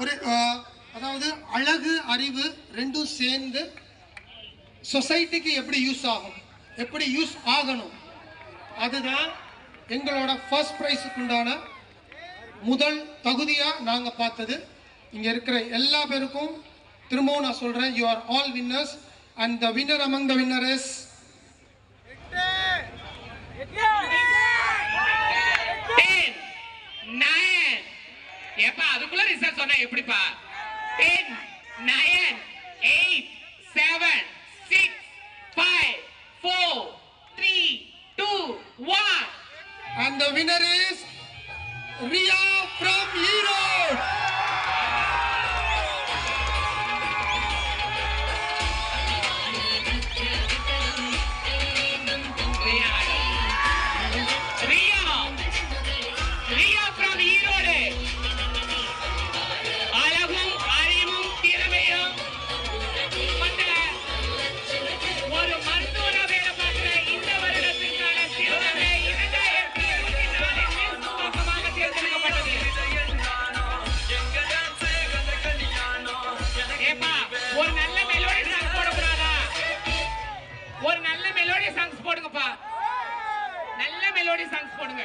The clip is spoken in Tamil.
ஒரு அதாவது அழகு அறிவு ரெண்டும் சேர்ந்து சொசைட்டிக்கு எப்படி யூஸ் ஆகும்? எப்படி யூஸ் ஆகணும்? அதுதான் எங்களோட ஃபர்ஸ்ட் ப்ரைஸுக்கு உண்டான முதல் தகுதியாக நாங்கள் பார்த்தது. இங்கே இருக்கிற எல்லா பேருக்கும் திரும்பவும் நான் சொல்கிறேன் you are all winners and the winner among the winner is ஏப்பா அதுக்குள்ள ரிசல்ட் சொன்னா எப்படிப்பா? Ten nine eight seven six five four three two one அந்த winner winner is Riya from Erode melody songs போடுங்கப்பா. நல்ல மெலோடி சாங்ஸ் போடுங்க.